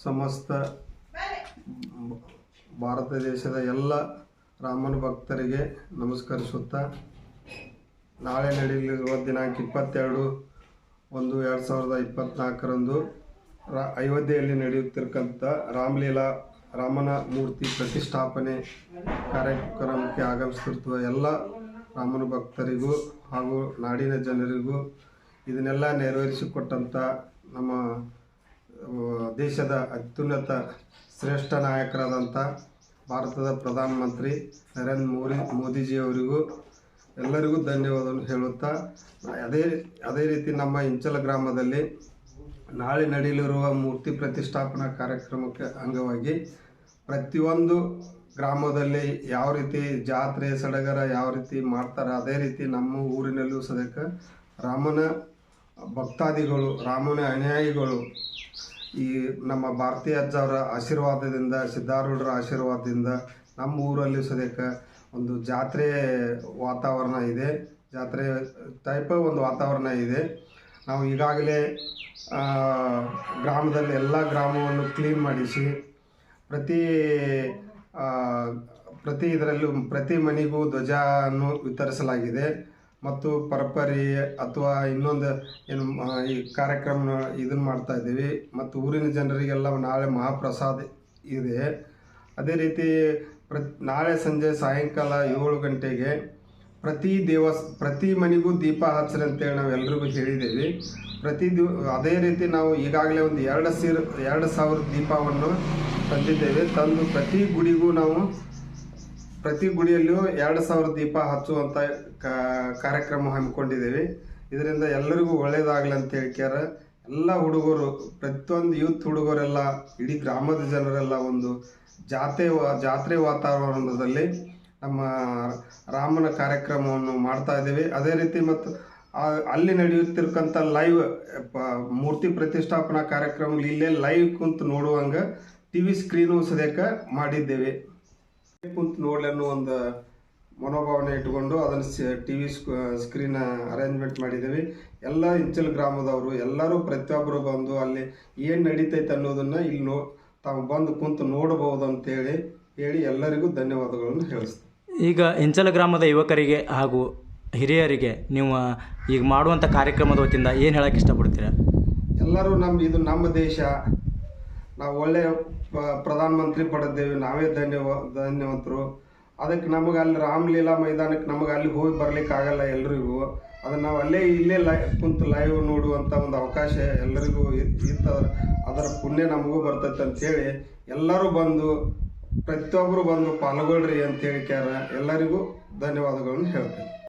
ಸಮಸ್ತ ಭಾರತ ದೇಶದ ಎಲ್ಲ ರಾಮನ ಭಕ್ತರಿಗೆ ನಮಸ್ಕರಿಸುತ್ತಾ ನಾಳೆ ನಡೆಯಲಿರುವ ದಿನಾಂಕ ಇಪ್ಪತ್ತೆರಡು ಒಂದು ಎರಡು ಸಾವಿರದ ಇಪ್ಪತ್ತ್ನಾಲ್ಕರಂದು ರಾ ಅಯೋಧ್ಯೆಯಲ್ಲಿ ನಡೆಯುತ್ತಿರತಕ್ಕಂಥ ರಾಮಲೀಲಾ ರಾಮನ ಮೂರ್ತಿ ಪ್ರತಿಷ್ಠಾಪನೆ ಕಾರ್ಯಕ್ರಮಕ್ಕೆ ಆಗಮಿಸುತ್ತಿರುವ ಎಲ್ಲ ರಾಮನ ಭಕ್ತರಿಗೂ ಹಾಗೂ ನಾಡಿನ ಜನರಿಗೂ ಇದನ್ನೆಲ್ಲ ನೆರವೇರಿಸಿಕೊಟ್ಟಂಥ ನಮ್ಮ ದೇಶದ ಅತ್ಯುನ್ನತ ಶ್ರೇಷ್ಠ ನಾಯಕರಾದಂಥ ಭಾರತದ ಪ್ರಧಾನಮಂತ್ರಿ ನರೇಂದ್ರ ಮೋದಿ ಮೋದಿಜಿಯವರಿಗೂ ಎಲ್ಲರಿಗೂ ಧನ್ಯವಾದವನ್ನು ಹೇಳುತ್ತಾ, ಅದೇ ಅದೇ ರೀತಿ ನಮ್ಮ ಇಂಚಲ ಗ್ರಾಮದಲ್ಲಿ ನಾಳೆ ನಡೆಯಲಿರುವ ಮೂರ್ತಿ ಪ್ರತಿಷ್ಠಾಪನಾ ಕಾರ್ಯಕ್ರಮಕ್ಕೆ ಅಂಗವಾಗಿ ಪ್ರತಿಯೊಂದು ಗ್ರಾಮದಲ್ಲಿ ಯಾವ ರೀತಿ ಜಾತ್ರೆ, ಸಡಗರ ಯಾವ ರೀತಿ ಮಾಡ್ತಾರೆ, ಅದೇ ರೀತಿ ನಮ್ಮ ಊರಿನಲ್ಲೂ ಸದ್ಯಕ್ಕೆ ರಾಮನ ಭಕ್ತಾದಿಗಳು, ರಾಮನ ಅನುಯಾಯಿಗಳು, ಈ ನಮ್ಮ ಭಾರತೀಯ ಅಜ್ಜವರ ಆಶೀರ್ವಾದದಿಂದ, ಸಿದ್ಧಾರೂಢರ ಆಶೀರ್ವಾದದಿಂದ ನಮ್ಮ ಊರಲ್ಲಿ ಸದ್ಯಕ್ಕೆ ಒಂದು ಜಾತ್ರೆ ವಾತಾವರಣ ಇದೆ. ಜಾತ್ರೆ ಟೈಪ್ ಒಂದು ವಾತಾವರಣ ಇದೆ. ನಾವು ಈಗಾಗಲೇ ಗ್ರಾಮದಲ್ಲಿ ಎಲ್ಲ ಗ್ರಾಮವನ್ನು ಕ್ಲೀನ್ ಮಾಡಿಸಿ, ಪ್ರತಿ ಪ್ರತಿ ಇದರಲ್ಲೂ ಪ್ರತಿ ಮನೆಗೂ ಧ್ವಜವನ್ನು ವಿತರಿಸಲಾಗಿದೆ. ಮತ್ತು ಪರಪರಿ ಅಥವಾ ಇನ್ನೊಂದು ಏನು ಈ ಕಾರ್ಯಕ್ರಮ ಇದನ್ನು ಮಾಡ್ತಾ ಇದ್ದೀವಿ. ಮತ್ತು ಊರಿನ ಜನರಿಗೆಲ್ಲ ನಾಳೆ ಮಹಾಪ್ರಸಾದ ಇದೆ. ಅದೇ ರೀತಿ ಪ್ರ ನಾಳೆ ಸಂಜೆ ಸಾಯಂಕಾಲ ಏಳು ಗಂಟೆಗೆ ಪ್ರತಿ ದೇವಸ್, ಪ್ರತಿ ಮನೆಗೂ ದೀಪ ಹಚ್ಚ್ರಿ ಅಂತೇಳಿ ನಾವು ಎಲ್ರಿಗೂ ಹೇಳಿದ್ದೀವಿ. ಪ್ರತಿ ದಿವ, ಅದೇ ರೀತಿ ನಾವು ಈಗಾಗಲೇ ಒಂದು ಎರಡು ಸೀರ್, ಎರಡು ಸಾವಿರ ದೀಪವನ್ನು ತಂದಿದ್ದೇವೆ. ತಂದು ಪ್ರತಿ ಗುಡಿಗೂ ನಾವು ಪ್ರತಿ ಗುಡಿಯಲ್ಲೂ ಎರಡು ಸಾವಿರ ದೀಪ ಹಚ್ಚುವಂಥ ಕಾರ್ಯಕ್ರಮ ಹಮ್ಮಿಕೊಂಡಿದ್ದೀವಿ. ಇದರಿಂದ ಎಲ್ಲರಿಗೂ ಒಳ್ಳೇದಾಗಲಿ ಅಂತ ಹೇಳ್ಕ್ಯಾರ ಎಲ್ಲ ಹುಡುಗರು, ಪ್ರತಿಯೊಂದು ಯೂತ್ ಹುಡುಗರೆಲ್ಲ, ಇಡೀ ಗ್ರಾಮದ ಜನರೆಲ್ಲ ಒಂದು ಜಾತೆ, ಜಾತ್ರೆ ವಾತಾವರಣದಲ್ಲಿ ನಮ್ಮ ರಾಮನ ಕಾರ್ಯಕ್ರಮವನ್ನು ಮಾಡ್ತಾ ಇದ್ದೀವಿ. ಅದೇ ರೀತಿ ಮತ್ತು ಅಲ್ಲಿ ನಡೆಯುತ್ತಿರ್ತಕ್ಕಂಥ ಲೈವ್ ಮೂರ್ತಿ ಪ್ರತಿಷ್ಠಾಪನಾ ಕಾರ್ಯಕ್ರಮ ಇಲ್ಲೇ ಲೈವ್ ಕುಂತು ನೋಡುವಂಗೆ ಟಿ ವಿ ಸ್ಕ್ರೀನು ಸದ್ಯಕ್ಕೆ ಮಾಡಿದ್ದೇವೆ. ಕುಂತು ನೋಡ್ಲಿ ಅನ್ನೋ ಒಂದು ಮನೋಭಾವನೆ ಇಟ್ಕೊಂಡು ಅದನ್ನು ಟಿ ವಿ ಸ್ಕ್ರೀನ್ ಅರೇಂಜ್ಮೆಂಟ್ ಮಾಡಿದ್ದೀವಿ. ಎಲ್ಲ ಇಂಚಲ್ ಗ್ರಾಮದವರು ಎಲ್ಲರೂ ಪ್ರತಿಯೊಬ್ಬರು ಬಂದು ಅಲ್ಲಿ ಏನು ನಡೀತೈತೆ ಅನ್ನೋದನ್ನ ಇಲ್ಲಿ ನೋ ತಾವು ಬಂದು ಕುಂತು ನೋಡಬಹುದು ಅಂತೇಳಿ ಹೇಳಿ ಎಲ್ಲರಿಗೂ ಧನ್ಯವಾದಗಳನ್ನು ಹೇಳಿಸ್ತೀನಿ. ಈಗ ಇಂಚಲ ಗ್ರಾಮದ ಯುವಕರಿಗೆ ಹಾಗೂ ಹಿರಿಯರಿಗೆ ನೀವು ಈಗ ಮಾಡುವಂಥ ಕಾರ್ಯಕ್ರಮದ ವತಿಯಿಂದ ಏನು ಹೇಳಕ್ಕೆ ಇಷ್ಟಪಡ್ತೀರಾ? ಎಲ್ಲರೂ ನಮ್ಮ ಇದು ನಮ್ಮ ದೇಶ ನಾವು ಒಳ್ಳೆಯ ಪ್ರಧಾನಮಂತ್ರಿ ಪಡೆದೇವೆ ನಾವೇ ಧನ್ಯವ, ಧನ್ಯವಂತರು. ಅದಕ್ಕೆ ನಮಗೆ ಅಲ್ಲಿ ರಾಮಲೀಲಾ ಮೈದಾನಕ್ಕೆ ನಮಗೆ ಅಲ್ಲಿ ಹೋಗಿ ಬರ್ಲಿಕ್ಕೆ ಆಗಲ್ಲ ಎಲ್ರಿಗೂ. ಅದನ್ನು ನಾವು ಅಲ್ಲೇ ಇಲ್ಲೇ ಲೈ, ಕುಂತು ಲೈವ್ ನೋಡುವಂಥ ಒಂದು ಅವಕಾಶ ಎಲ್ಲರಿಗೂ ಇತ್ತು ಅದರ ಪುಣ್ಯ ನಮಗೂ ಬರ್ತೈತೆ ಅಂತೇಳಿ ಎಲ್ಲರೂ ಬಂದು ಪ್ರತಿಯೊಬ್ಬರು ಬಂದು ಪಾಲ್ಗೊಳ್ರಿ ಅಂತ ಹೇಳಿ ಹೇಳ್ಕ್ಯಾರ ಎಲ್ಲರಿಗೂ ಧನ್ಯವಾದಗಳನ್ನು ಹೇಳ್ತೇನೆ.